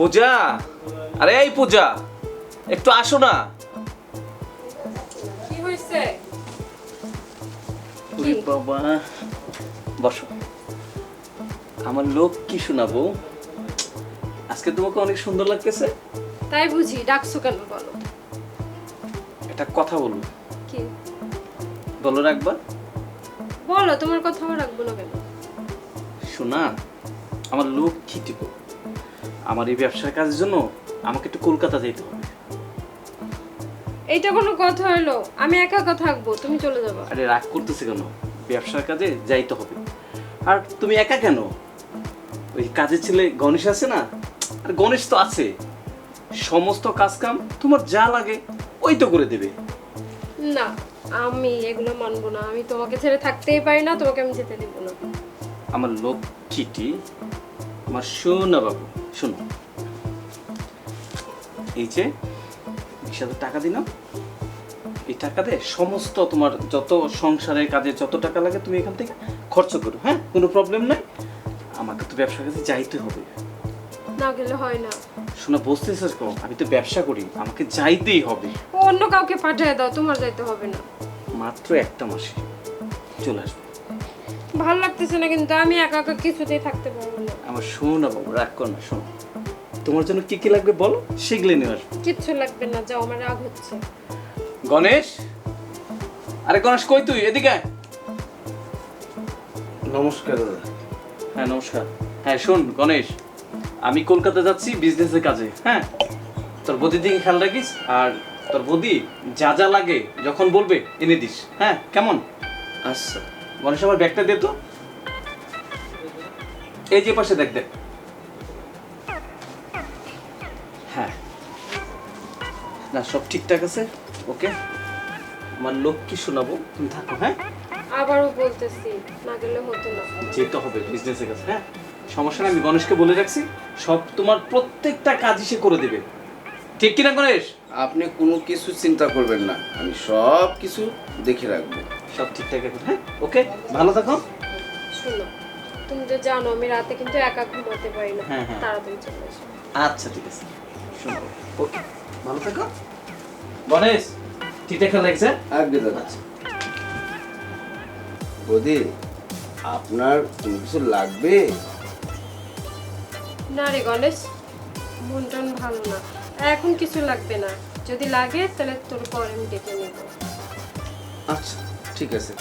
পূজা? আরে এই পূজা একটু আসো না। কি হয়েছে ওরে বাবা বসো। আমার লোক কি শোনাবো? আজকে তোমাকে অনেক সুন্দর লাগতেছে। তাই বুঝি ডাকছো কেন বলো? একটা কথা বলব কি? বলো রাখবা বলো তোমার কথাও রাখব না কেন? শোনা আমার লোক কি দিব আমার এই ব্যবসার কাজের জন্য আমাকে একটু কলকাতা যেতে হবে। এইটা কোনো কথা হলো? আমি একা একা থাকব তুমি চলে যাব। আরে রাগ করতেছে কেন? ব্যবসার কাজে যাইতে হবে। আর তুমি একা কেন? ওই কাজের ছেলে গণেশ আছে না? আর গণেশ তো আছে। সমস্ত কাজ কাম তোমার যা লাগে ওই তো করে দেবে। না আমি এগুলো মানবো না। আমি তোমাকে ছেড়ে থাকতেই পারি না তোমাকে আমি যেতে দিব না। আমার লক্ষ্মীটি আমার শোনা বাবু। শোনো। এই যে বিশ হাজার টাকা দিলাম এই টাকা দিয়ে সমস্ত তোমার যত সংসারের কাজে যত টাকা লাগে তুমি এখান থেকে খরচ করো হ্যাঁ? কোনো প্রবলেম নাই। আমাকে তো ব্যবসার কাছে যাইতে হবে। না গেলে হয় না। শোনা বুঝতেছিস কম আমি তো ব্যবসা করি আমাকে যাইতেই হবে। ও অন্য কাউকে পাঠিয়ে দাও তোমার যাইতে হবে না। মাত্র একটা মাসে চলে আসবে। ভালো লাগতেছে না কিন্তু আমি একা একা কিছুতেই থাকতে পারব না। আমার শোনা বাবু রাগ কর না শোনো। তোমার জন্য কি কি লাগবে বলো? সেগুলো নিয়ে আসব। কিচ্ছু লাগবে না যাও আমার রাগ হচ্ছে। গণেশ? আরে গণেশ কই তুই? এদিকে আয়। নমস্কার দাদা। হ্যাঁ নমস্কার। হ্যাঁ শোন গণেশ আমি কলকাতা যাচ্ছি বিজনেসের কাজে হ্যাঁ? তোর বদির দিকে খেয়াল রাখিস আর তোর বদি যা যা লাগে যখন বলবে এনে দিস হ্যাঁ? কেমন? আচ্ছা। গণেশ আমার ব্যাগটা দে তো। এই যে পাশে দেখ দেখ। হ্যাঁ। না সব ঠিকঠাক আছে? ওকে। আমার লোক কি শোনাবো। তুমি থাকো হ্যাঁ? আবারও বলতেছি না গেলে হতো না। যেতে হবে বিজনেসের কাছে হ্যাঁ? সমস্যা নেই আমি গণেশকে বলে রাখছি সব তোমার প্রত্যেকটা কাজই সে করে দেবে। ঠিক কিনা গণেশ? আপনি কোনো কিছু চিন্তা করবেন না আমি সব কিছু দেখে রাখব। সব ঠিকঠাক আছে হ্যাঁ? ওকে ভালো থাকো। শোনো। তুমি তো জানো আমি রাতে কিন্তু একা ঘুমাতে পারি না। হ্যাঁ, হ্যাঁ। তাড়াতাড়ি চলে এসো আচ্ছা ঠিক আছে। শোনো ওকে ভালো থাকো। গণেশ ঠিকঠাক লাগছে? দাদা বৌদি আপনার কোনো কিছু লাগবে? না রে গণেশ মন টন ভালো না। এখন কিছু লাগবে না। যদি লাগে তাহলে তোর পরে আমি ডেকে নেব। আচ্ছা ঠিক আছে।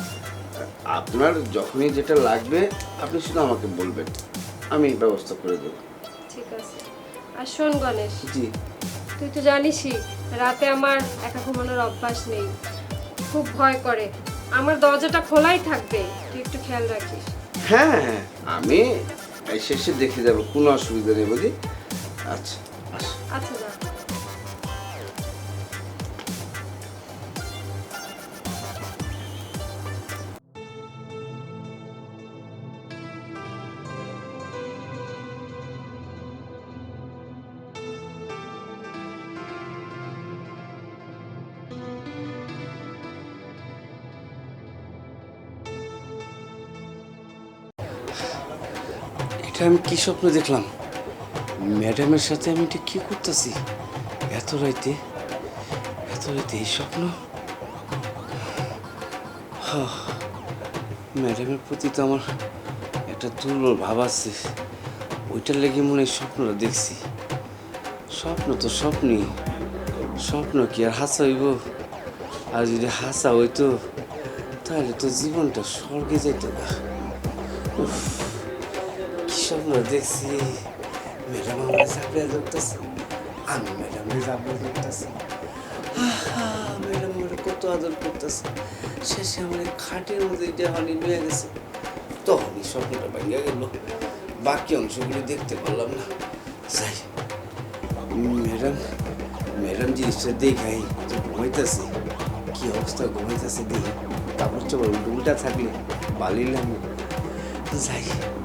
আপনার যখনই যেটা লাগবে আপনি শুধু আমাকে বলবেন। আমি ব্যবস্থা করে দেবো। ঠিক আছে। আর শোন গণেশ জি। তুই তো জানিসই রাতে আমার একা ঘুমানোর অভ্যাস নেই। খুব ভয় করে। আমার দরজাটা খোলাই থাকবে তুই একটু খেয়াল রাখিস। হ্যাঁ হ্যাঁ আমি এসে এসে দেখে যাব কোনো অসুবিধা নেই বৌদি আচ্ছা আচ্ছা এটা আমি কি স্বপ্ন দেখলাম? ম্যাডামের সাথে আমি এটা কি করতেছি? এত রাইতে এত রাইতে এই স্বপ্ন? হাহ, ম্যাডামের প্রতি তো আমার একটা দুর্বল ভাব আছে। ওইটার লেগে মনে হয় স্বপ্নটা দেখছি। স্বপ্ন তো স্বপ্নই। স্বপ্ন কি আর হাসা হইব? আর যদি হাসা হইতো তাহলে তো জীবনটা স্বর্গে যেত না। স্বপ্ন দেখছি। ম্যাডাম আমার চাকরি ধরতেছে। আমি ম্যাডামের চাকরি ধরতেছি। ম্যাডাম আমার কত আদর করতেছে। শেষে আমার খাটের মধ্যে এটা হানি নিয়ে গেছে। তখনই স্বপ্নটা ভেঙে গেল। বাকি অংশগুলো দেখতে পারলাম না। যাই ম্যাডাম ম্যাডাম জিনিসটা দেখাই যে ঘুমাইতেছে। কি অবস্থা ঘুমাইতেছে দেখি। কাপড় চোপড় উল্টো থাকলে বালিলাম যাই যাই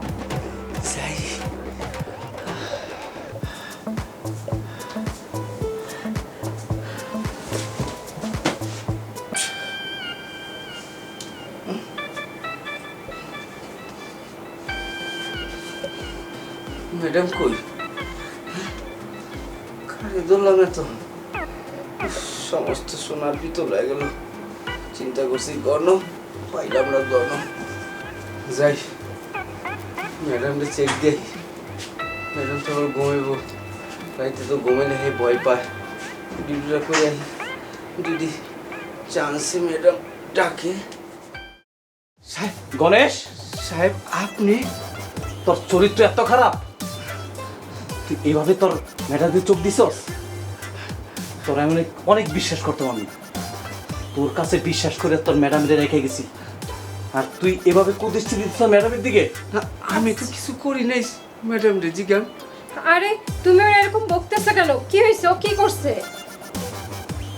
ম্যাডাম কই আরে ধরলাম না তো সমস্ত সোনার পিতল হয়ে গেল। চিন্তা করছি গণ পাইলাম না গণ যাই ম্যাডামটা চেক দেই। ম্যাডাম তো আবার ঘুমাইব। রাইতে তো ঘুমাইলে হে ভয় পায়। ডিউটিটা করে আই। যদি চান্সে ম্যাডাম ডাকে। সাহেব গণেশ? সাহেব আপনি? তোর চরিত্র এত খারাপ। তুই এইভাবে তোর ম্যাডামদের চোখ দিছস? তোর আমি অনেক- অনেক বিশ্বাস করতাম আমি। তোর কাছে বিশ্বাস করে তোর ম্যাডামদের রেখে গেছি। আর তুই এভাবে কুদৃষ্টি দিচ্ছ ম্যাডামের দিকে? আমি তো কিছু করি নাই ম্যাডাম রে জিজ্ঞান আরে তুমি ওর এরকম বকতেছো কেন? কি হয়েছে ও কি করছে?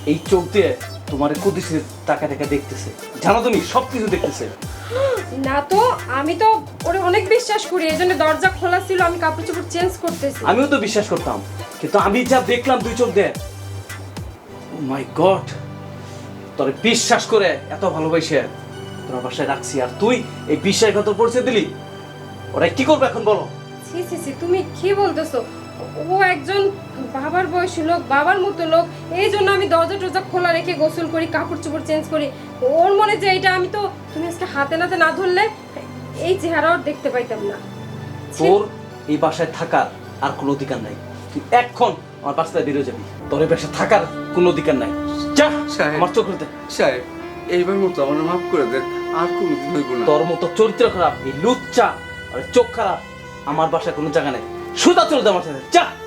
এই চোখ দিয়ে তোমার কুদৃষ্টি টাকা টাকা দেখতেছে। জানো তুমি সব কিছু দেখতেছে। না তো আমি তো ওরে অনেক বিশ্বাস করি এই জন্য দরজা খোলা ছিল আমি কাপড় চোপড় চেঞ্জ করতেছি। আমিও তো বিশ্বাস করতাম কিন্তু আমি যা দেখলাম দুই চোখ দিয়ে মাই গড তোর বিশ্বাস করে এত ভালোবাসে তোর বাসায় রাখছি আর তুই এই বিশ্বাসঘাতক পরিচয় দিলি ওরা কি করবে এখন বলো? ছি ছি ছি তুমি কি বলতেছো? ও একজন বাবার বয়সী লোক বাবার মতো লোক। এই জন্য আমি দরজা টরজা খোলা রেখে গোসল করি কাপড় চোপড় চেঞ্জ করি। ওর মনে যে এটা আমি তো তুমি আজকে হাতে নাতে না ধরলে এই চেহারা ওর দেখতে পাইতাম না। তোর এই বাসায় থাকার আর কোনো অধিকার নাই। তুই এখন আমার বাসায় বেরিয়ে যাবি। তোর এই বাসায় থাকার কোনো অধিকার নাই। যা সাহেব। আমার চোখ খুলতে। সাহেব এইবার মতো আমার মাফ করে দেন আর কোনোদিন হইব না। তোর মতো চরিত্র খারাপ এই লুচ্চা আর চোখ খারাপ আমার বাসায় কোনো জায়গা নেই। চলে যা আমার সাথে। যা।